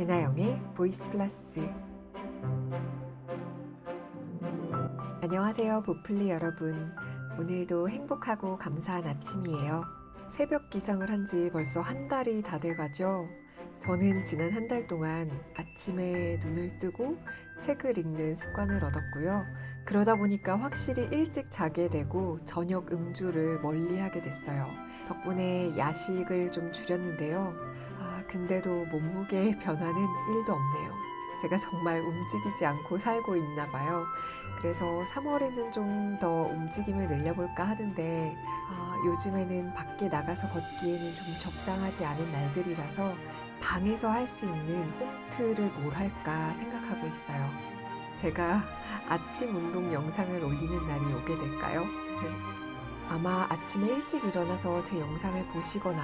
배나영의 보이스 플러스. 안녕하세요 보플리 여러분. 오늘도 행복하고 감사한 아침이에요. 새벽 기상을 한 지 벌써 한 달이 다 돼가죠? 저는 지난 한 달 동안 아침에 눈을 뜨고 책을 읽는 습관을 얻었고요. 그러다 보니까 확실히 일찍 자게 되고 저녁 음주를 멀리 하게 됐어요. 덕분에 야식을 좀 줄였는데요 아, 근데도 몸무게의 변화는 1도 없네요. 제가 정말 움직이지 않고 살고 있나 봐요. 그래서 3월에는 좀 더 움직임을 늘려볼까 하는데, 아, 요즘에는 밖에 나가서 걷기에는 좀 적당하지 않은 날들이라서 방에서 할 수 있는 홈트를 뭘 할까 생각하고 있어요. 제가 아침 운동 영상을 올리는 날이 오게 될까요? 아마 아침에 일찍 일어나서 제 영상을 보시거나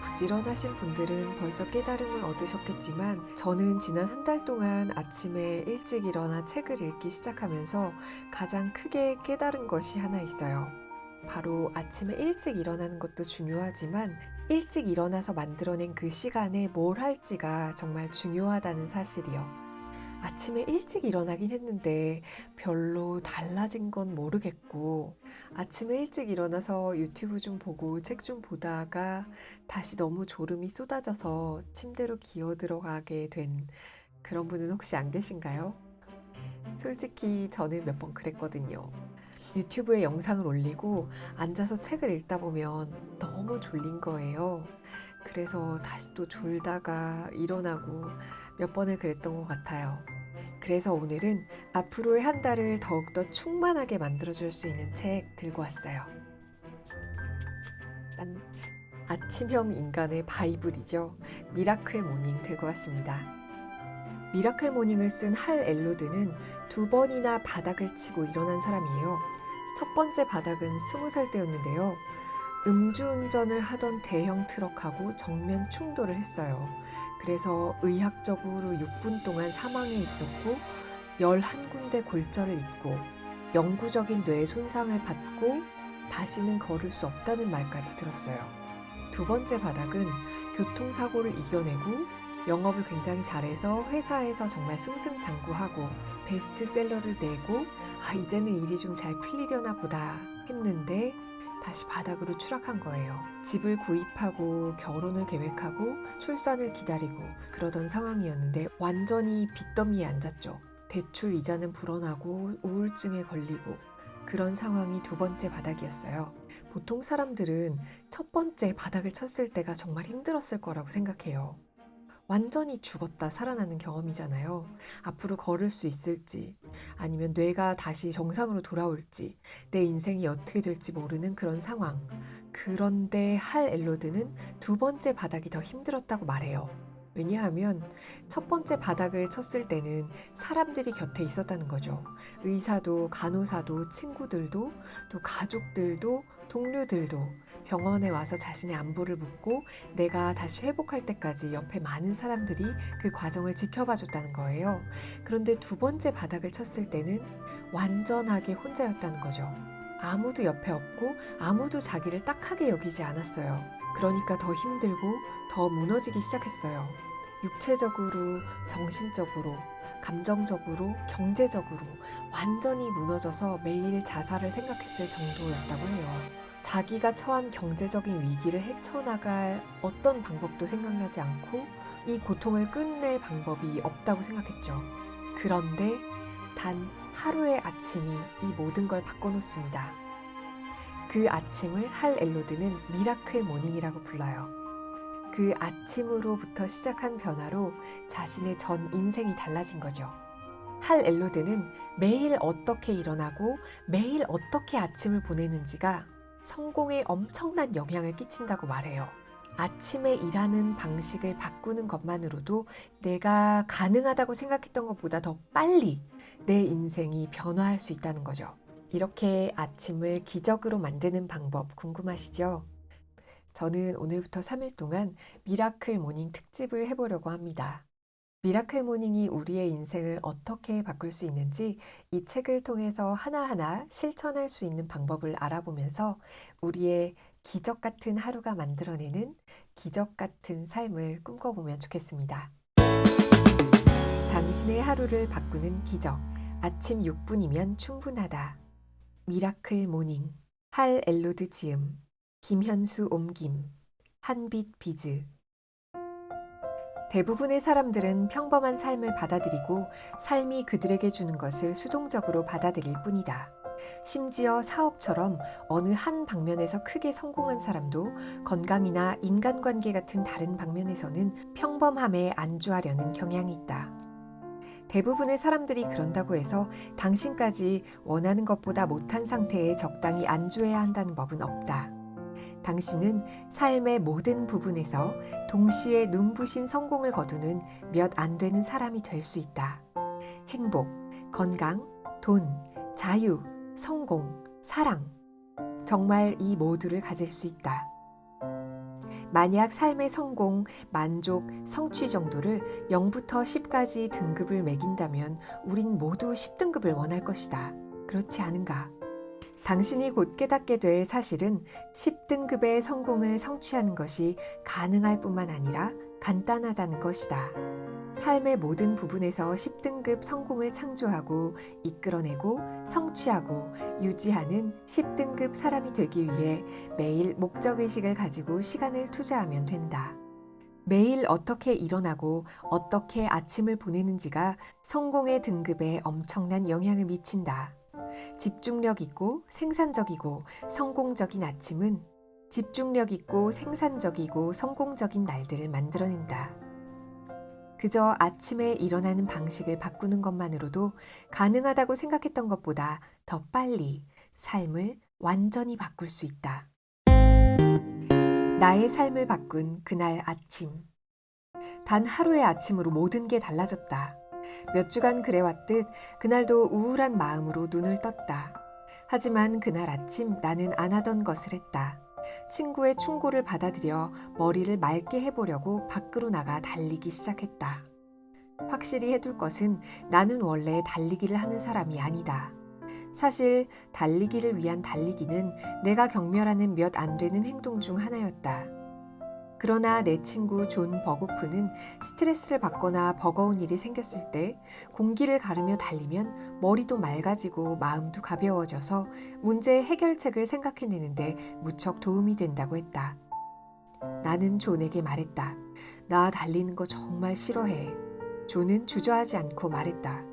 부지런하신 분들은 벌써 깨달음을 얻으셨겠지만 저는 지난 한 달 동안 아침에 일찍 일어나 책을 읽기 시작하면서 가장 크게 깨달은 것이 하나 있어요. 바로 아침에 일찍 일어나는 것도 중요하지만 일찍 일어나서 만들어낸 그 시간에 뭘 할지가 정말 중요하다는 사실이요. 아침에 일찍 일어나긴 했는데 별로 달라진 건 모르겠고 아침에 일찍 일어나서 유튜브 좀 보고 책 좀 보다가 다시 너무 졸음이 쏟아져서 침대로 기어 들어가게 된 그런 분은 혹시 안 계신가요? 솔직히 저는 몇 번 그랬거든요. 유튜브에 영상을 올리고 앉아서 책을 읽다 보면 너무 졸린 거예요. 그래서 다시 또 졸다가 일어나고 몇 번을 그랬던 것 같아요. 그래서 오늘은 앞으로의 한 달을 더욱더 충만하게 만들어줄 수 있는 책 들고 왔어요. 딴 아침형 인간의 바이블이죠. 미라클 모닝 들고 왔습니다. 미라클 모닝을 쓴 할 엘로드는 두 번이나 바닥을 치고 일어난 사람이에요. 첫 번째 바닥은 스무 살 때였는데요. 음주운전을 하던 대형 트럭하고 정면 충돌을 했어요. 그래서 의학적으로 6분 동안 사망해 있었고 11군데 골절을 입고 영구적인 뇌 손상을 받고 다시는 걸을 수 없다는 말까지 들었어요. 두 번째 바닥은 교통사고를 이겨내고 영업을 굉장히 잘해서 회사에서 정말 승승장구하고 베스트셀러를 내고 아 이제는 일이 좀 잘 풀리려나 보다 했는데 다시 바닥으로 추락한 거예요. 집을 구입하고 결혼을 계획하고 출산을 기다리고 그러던 상황이었는데 완전히 빚더미에 앉았죠. 대출 이자는 불어나고 우울증에 걸리고 그런 상황이 두 번째 바닥이었어요. 보통 사람들은 첫 번째 바닥을 쳤을 때가 정말 힘들었을 거라고 생각해요. 완전히 죽었다 살아나는 경험이잖아요. 앞으로 걸을 수 있을지, 아니면 뇌가 다시 정상으로 돌아올지, 내 인생이 어떻게 될지 모르는 그런 상황. 그런데 할 엘로드는 두 번째 바닥이 더 힘들었다고 말해요. 왜냐하면 첫 번째 바닥을 쳤을 때는 사람들이 곁에 있었다는 거죠. 의사도, 간호사도, 친구들도, 또 가족들도, 동료들도 병원에 와서 자신의 안부를 묻고 내가 다시 회복할 때까지 옆에 많은 사람들이 그 과정을 지켜봐 줬다는 거예요. 그런데 두 번째 바닥을 쳤을 때는 완전하게 혼자였다는 거죠. 아무도 옆에 없고 아무도 자기를 딱하게 여기지 않았어요. 그러니까 더 힘들고 더 무너지기 시작했어요. 육체적으로, 정신적으로, 감정적으로, 경제적으로 완전히 무너져서 매일 자살을 생각했을 정도였다고 해요. 자기가 처한 경제적인 위기를 헤쳐나갈 어떤 방법도 생각나지 않고 이 고통을 끝낼 방법이 없다고 생각했죠. 그런데 단 하루의 아침이 이 모든 걸 바꿔놓습니다. 그 아침을 할 엘로드는 미라클 모닝이라고 불러요. 그 아침으로부터 시작한 변화로 자신의 전 인생이 달라진 거죠. 할 엘로드는 매일 어떻게 일어나고 매일 어떻게 아침을 보내는지가 성공에 엄청난 영향을 끼친다고 말해요. 아침에 일하는 방식을 바꾸는 것만으로도 내가 가능하다고 생각했던 것보다 더 빨리 내 인생이 변화할 수 있다는 거죠. 이렇게 아침을 기적으로 만드는 방법 궁금하시죠? 저는 오늘부터 3일 동안 미라클 모닝 특집을 해보려고 합니다. 미라클 모닝이 우리의 인생을 어떻게 바꿀 수 있는지 이 책을 통해서 하나하나 실천할 수 있는 방법을 알아보면서 우리의 기적 같은 하루가 만들어내는 기적 같은 삶을 꿈꿔보면 좋겠습니다. 당신의 하루를 바꾸는 기적. 아침 6분이면 충분하다. 미라클 모닝. 할 엘로드 지음. 김현수 옮김. 한빛 비즈. 대부분의 사람들은 평범한 삶을 받아들이고 삶이 그들에게 주는 것을 수동적으로 받아들일 뿐이다. 심지어 사업처럼 어느 한 방면에서 크게 성공한 사람도 건강이나 인간관계 같은 다른 방면에서는 평범함에 안주하려는 경향이 있다. 대부분의 사람들이 그런다고 해서 당신까지 원하는 것보다 못한 상태에 적당히 안주해야 한다는 법은 없다. 당신은 삶의 모든 부분에서 동시에 눈부신 성공을 거두는 몇 안 되는 사람이 될 수 있다. 행복, 건강, 돈, 자유, 성공, 사랑. 정말 이 모두를 가질 수 있다. 만약 삶의 성공, 만족, 성취 정도를 0부터 10까지 등급을 매긴다면 우린 모두 10등급을 원할 것이다. 그렇지 않은가? 당신이 곧 깨닫게 될 사실은 10등급의 성공을 성취하는 것이 가능할 뿐만 아니라 간단하다는 것이다. 삶의 모든 부분에서 10등급 성공을 창조하고 이끌어내고 성취하고 유지하는 10등급 사람이 되기 위해 매일 목적의식을 가지고 시간을 투자하면 된다. 매일 어떻게 일어나고 어떻게 아침을 보내는지가 성공의 등급에 엄청난 영향을 미친다. 집중력 있고 생산적이고 성공적인 아침은 집중력 있고 생산적이고 성공적인 날들을 만들어낸다. 그저 아침에 일어나는 방식을 바꾸는 것만으로도 가능하다고 생각했던 것보다 더 빨리 삶을 완전히 바꿀 수 있다. 나의 삶을 바꾼 그날 아침. 단 하루의 아침으로 모든 게 달라졌다. 몇 주간 그래왔듯 그날도 우울한 마음으로 눈을 떴다. 하지만 그날 아침 나는 안 하던 것을 했다. 친구의 충고를 받아들여 머리를 맑게 해보려고 밖으로 나가 달리기 시작했다. 확실히 해둘 것은 나는 원래 달리기를 하는 사람이 아니다. 사실 달리기를 위한 달리기는 내가 경멸하는 몇 안 되는 행동 중 하나였다. 그러나 내 친구 존 버고프는 스트레스를 받거나 버거운 일이 생겼을 때 공기를 가르며 달리면 머리도 맑아지고 마음도 가벼워져서 문제의 해결책을 생각해내는데 무척 도움이 된다고 했다. 나는 존에게 말했다. 나 달리는 거 정말 싫어해. 존은 주저하지 않고 말했다.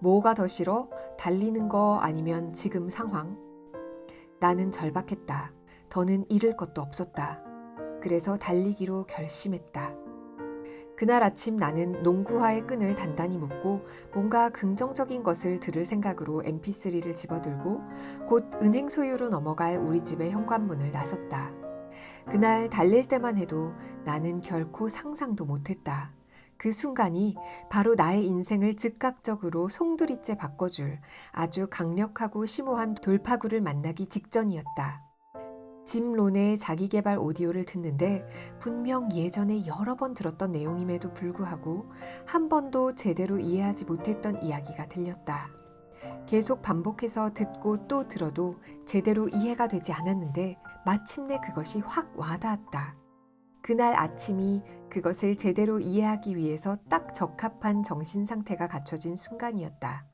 뭐가 더 싫어? 달리는 거 아니면 지금 상황? 나는 절박했다. 더는 잃을 것도 없었다. 그래서 달리기로 결심했다. 그날 아침 나는 농구화의 끈을 단단히 묶고 뭔가 긍정적인 것을 들을 생각으로 mp3를 집어들고 곧 은행 소유로 넘어갈 우리 집의 현관문을 나섰다. 그날 달릴 때만 해도 나는 결코 상상도 못했다. 그 순간이 바로 나의 인생을 즉각적으로 송두리째 바꿔줄 아주 강력하고 심오한 돌파구를 만나기 직전이었다. 짐 론의 자기개발 오디오를 듣는데 분명 예전에 여러 번 들었던 내용임에도 불구하고 한 번도 제대로 이해하지 못했던 이야기가 들렸다. 계속 반복해서 듣고 또 들어도 제대로 이해가 되지 않았는데 마침내 그것이 확 와닿았다. 그날 아침이 그것을 제대로 이해하기 위해서 딱 적합한 정신 상태가 갖춰진 순간이었다.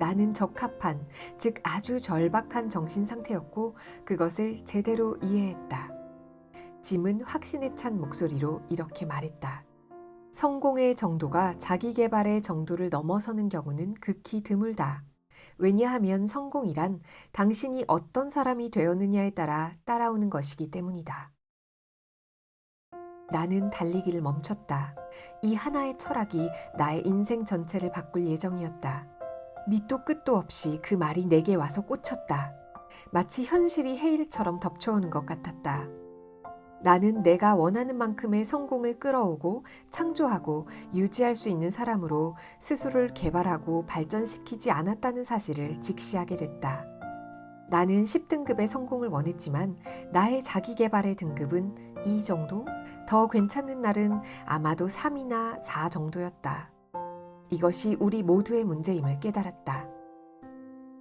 나는 적합한, 즉 아주 절박한 정신 상태였고 그것을 제대로 이해했다. 짐은 확신에 찬 목소리로 이렇게 말했다. 성공의 정도가 자기 개발의 정도를 넘어서는 경우는 극히 드물다. 왜냐하면 성공이란 당신이 어떤 사람이 되었느냐에 따라 따라오는 것이기 때문이다. 나는 달리기를 멈췄다. 이 하나의 철학이 나의 인생 전체를 바꿀 예정이었다. 밑도 끝도 없이 그 말이 내게 와서 꽂혔다. 마치 현실이 해일처럼 덮쳐오는 것 같았다. 나는 내가 원하는 만큼의 성공을 끌어오고 창조하고 유지할 수 있는 사람으로 스스로를 개발하고 발전시키지 않았다는 사실을 직시하게 됐다. 나는 10등급의 성공을 원했지만 나의 자기 개발의 등급은 2 정도? 더 괜찮은 날은 아마도 3이나 4 정도였다. 이것이 우리 모두의 문제임을 깨달았다.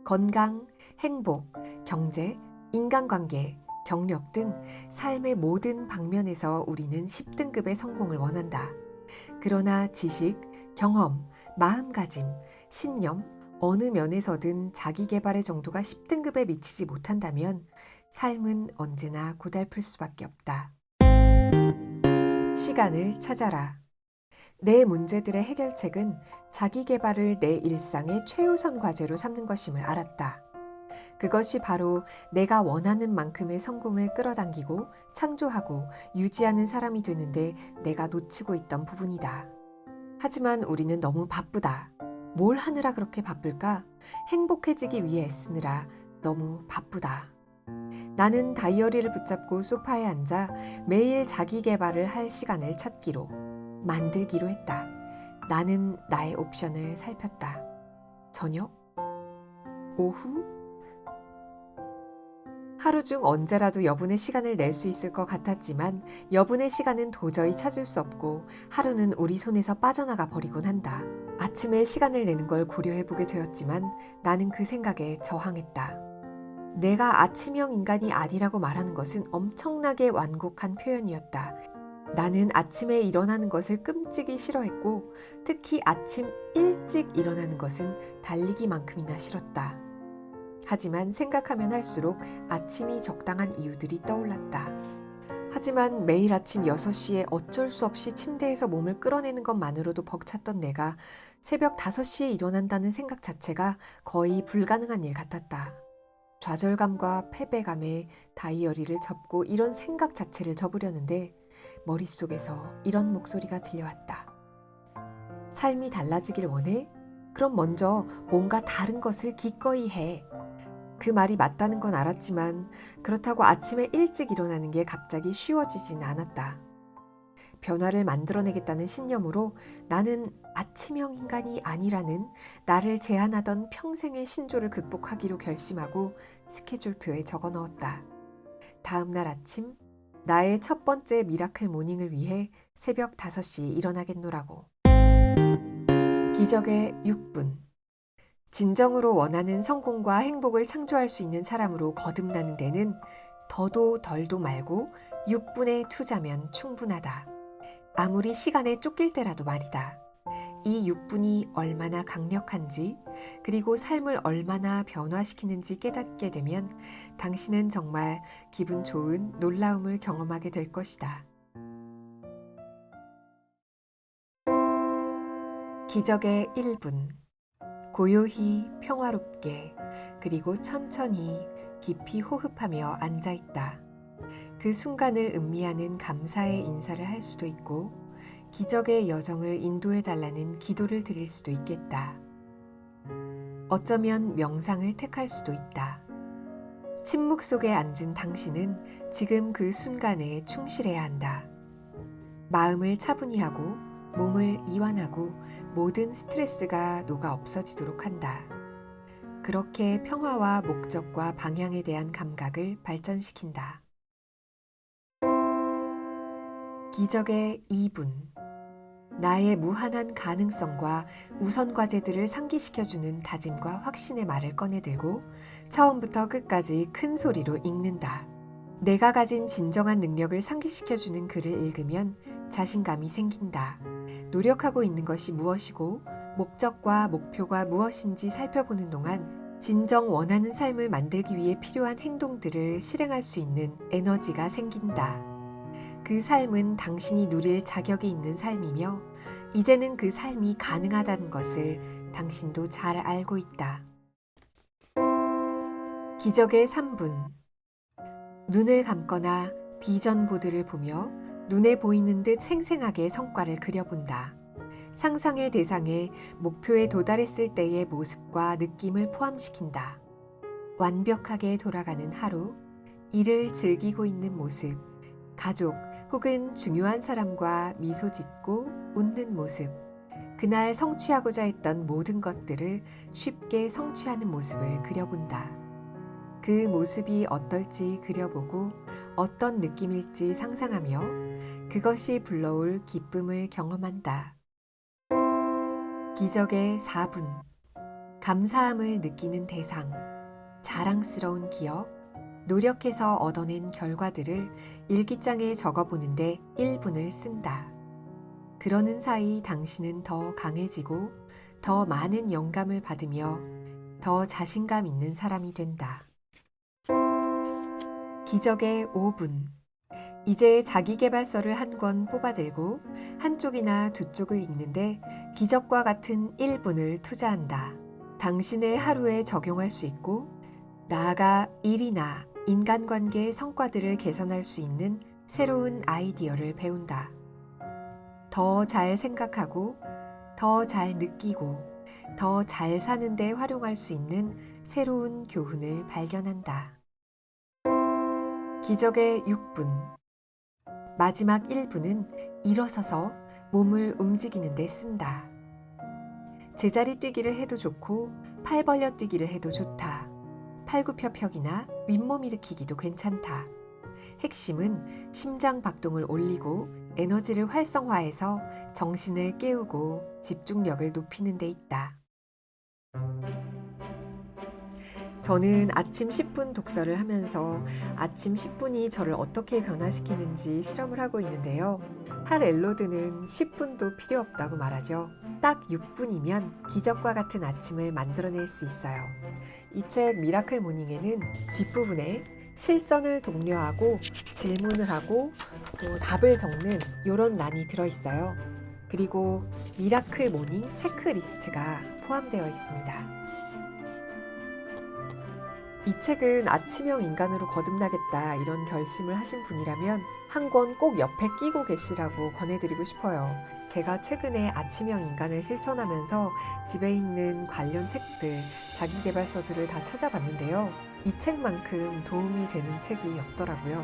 건강, 행복, 경제, 인간관계, 경력 등 삶의 모든 방면에서 우리는 10등급의 성공을 원한다. 그러나 지식, 경험, 마음가짐, 신념, 어느 면에서든 자기 개발의 정도가 10등급에 미치지 못한다면 삶은 언제나 고달플 수밖에 없다. 시간을 찾아라. 내 문제들의 해결책은 자기 개발을 내 일상의 최우선 과제로 삼는 것임을 알았다. 그것이 바로 내가 원하는 만큼의 성공을 끌어당기고 창조하고 유지하는 사람이 되는데 내가 놓치고 있던 부분이다. 하지만 우리는 너무 바쁘다. 뭘 하느라 그렇게 바쁠까? 행복해지기 위해 애쓰느라 너무 바쁘다. 나는 다이어리를 붙잡고 소파에 앉아 매일 자기 개발을 할 시간을 찾기로, 만들기로 했다. 나는 나의 옵션을 살폈다. 저녁? 오후? 하루 중 언제라도 여분의 시간을 낼 수 있을 것 같았지만 여분의 시간은 도저히 찾을 수 없고 하루는 우리 손에서 빠져나가 버리곤 한다. 아침에 시간을 내는 걸 고려해 보게 되었지만 나는 그 생각에 저항했다. 내가 아침형 인간이 아니라고 말하는 것은 엄청나게 완곡한 표현이었다. 나는 아침에 일어나는 것을 끔찍이 싫어했고 특히 아침 일찍 일어나는 것은 달리기만큼이나 싫었다. 하지만 생각하면 할수록 아침이 적당한 이유들이 떠올랐다. 하지만 매일 아침 6시에 어쩔 수 없이 침대에서 몸을 끌어내는 것만으로도 벅찼던 내가 새벽 5시에 일어난다는 생각 자체가 거의 불가능한 일 같았다. 좌절감과 패배감에 다이어리를 접고 이런 생각 자체를 접으려는데 머릿속에서 이런 목소리가 들려왔다. 삶이 달라지길 원해? 그럼 먼저 뭔가 다른 것을 기꺼이 해. 그 말이 맞다는 건 알았지만 그렇다고 아침에 일찍 일어나는 게 갑자기 쉬워지진 않았다. 변화를 만들어내겠다는 신념으로 나는 아침형 인간이 아니라는 나를 제한하던 평생의 신조를 극복하기로 결심하고 스케줄표에 적어 넣었다. 다음 날 아침 나의 첫 번째 미라클 모닝을 위해 새벽 5시 일어나겠노라고. 기적의 6분. 진정으로 원하는 성공과 행복을 창조할 수 있는 사람으로 거듭나는 데는 더도 덜도 말고 6분의 투자면 충분하다. 아무리 시간에 쫓길 때라도 말이다. 이 6분이 얼마나 강력한지, 그리고 삶을 얼마나 변화시키는지 깨닫게 되면 당신은 정말 기분 좋은 놀라움을 경험하게 될 것이다. 기적의 1분. 고요히 평화롭게 그리고 천천히 깊이 호흡하며 앉아 있다. 그 순간을 음미하는 감사의 인사를 할 수도 있고 기적의 여정을 인도해 달라는 기도를 드릴 수도 있겠다. 어쩌면 명상을 택할 수도 있다. 침묵 속에 앉은 당신은 지금 그 순간에 충실해야 한다. 마음을 차분히 하고 몸을 이완하고 모든 스트레스가 녹아 없어지도록 한다. 그렇게 평화와 목적과 방향에 대한 감각을 발전시킨다. 기적의 2분. 나의 무한한 가능성과 우선 과제들을 상기시켜주는 다짐과 확신의 말을 꺼내들고 처음부터 끝까지 큰 소리로 읽는다. 내가 가진 진정한 능력을 상기시켜주는 글을 읽으면 자신감이 생긴다. 노력하고 있는 것이 무엇이고 목적과 목표가 무엇인지 살펴보는 동안 진정 원하는 삶을 만들기 위해 필요한 행동들을 실행할 수 있는 에너지가 생긴다. 그 삶은 당신이 누릴 자격이 있는 삶이며 이제는 그 삶이 가능하다는 것을 당신도 잘 알고 있다. 기적의 3분. 눈을 감거나 비전 보드를 보며 눈에 보이는 듯 생생하게 성과를 그려본다. 상상의 대상에 목표에 도달했을 때의 모습과 느낌을 포함시킨다. 완벽하게 돌아가는 하루, 일을 즐기고 있는 모습, 가족 혹은 중요한 사람과 미소 짓고 웃는 모습, 그날 성취하고자 했던 모든 것들을 쉽게 성취하는 모습을 그려본다. 그 모습이 어떨지 그려보고 어떤 느낌일지 상상하며 그것이 불러올 기쁨을 경험한다. 기적의 4분. 감사함을 느끼는 대상. 자랑스러운 기억. 노력해서 얻어낸 결과들을 일기장에 적어보는데 1분을 쓴다. 그러는 사이 당신은 더 강해지고 더 많은 영감을 받으며 더 자신감 있는 사람이 된다. 기적의 5분. 이제 자기계발서를 한 권 뽑아들고 한쪽이나 두 쪽을 읽는데 기적과 같은 1분을 투자한다. 당신의 하루에 적용할 수 있고 나아가 일이나 인간관계의 성과들을 개선할 수 있는 새로운 아이디어를 배운다. 더 잘 생각하고 더 잘 느끼고 더 잘 사는데 활용할 수 있는 새로운 교훈을 발견한다. 기적의 6분. 마지막 1분은 일어서서 몸을 움직이는 데 쓴다. 제자리 뛰기를 해도 좋고 팔 벌려 뛰기를 해도 좋다. 팔굽혀펴기나 윗몸 일으키기도 괜찮다. 핵심은 심장 박동을 올리고 에너지를 활성화해서 정신을 깨우고 집중력을 높이는 데 있다. 저는 아침 10분 독서를 하면서 아침 10분이 저를 어떻게 변화시키는지 실험을 하고 있는데요. 할 엘로드는 10분도 필요 없다고 말하죠. 딱 6분이면 기적과 같은 아침을 만들어낼 수 있어요. 이 책 미라클 모닝에는 뒷부분에 실전을 독려하고 질문을 하고 또 답을 적는 이런 란이 들어있어요. 그리고 미라클 모닝 체크리스트가 포함되어 있습니다. 이 책은 아침형 인간으로 거듭나겠다 이런 결심을 하신 분이라면 한 권 꼭 옆에 끼고 계시라고 권해드리고 싶어요. 제가 최근에 아침형 인간을 실천하면서 집에 있는 관련 책들, 자기개발서들을 다 찾아봤는데요. 이 책만큼 도움이 되는 책이 없더라고요.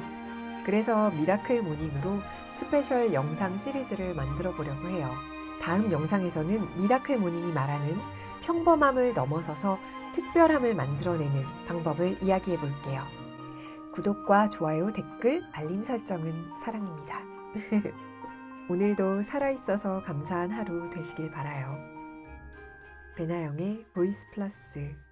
그래서 미라클 모닝으로 스페셜 영상 시리즈를 만들어 보려고 해요. 다음 영상에서는 미라클 모닝이 말하는 평범함을 넘어서서 특별함을 만들어내는 방법을 이야기해 볼게요. 구독과 좋아요, 댓글, 알림 설정은 사랑입니다. 오늘도 살아있어서 감사한 하루 되시길 바라요. 배나영의 보이스 플러스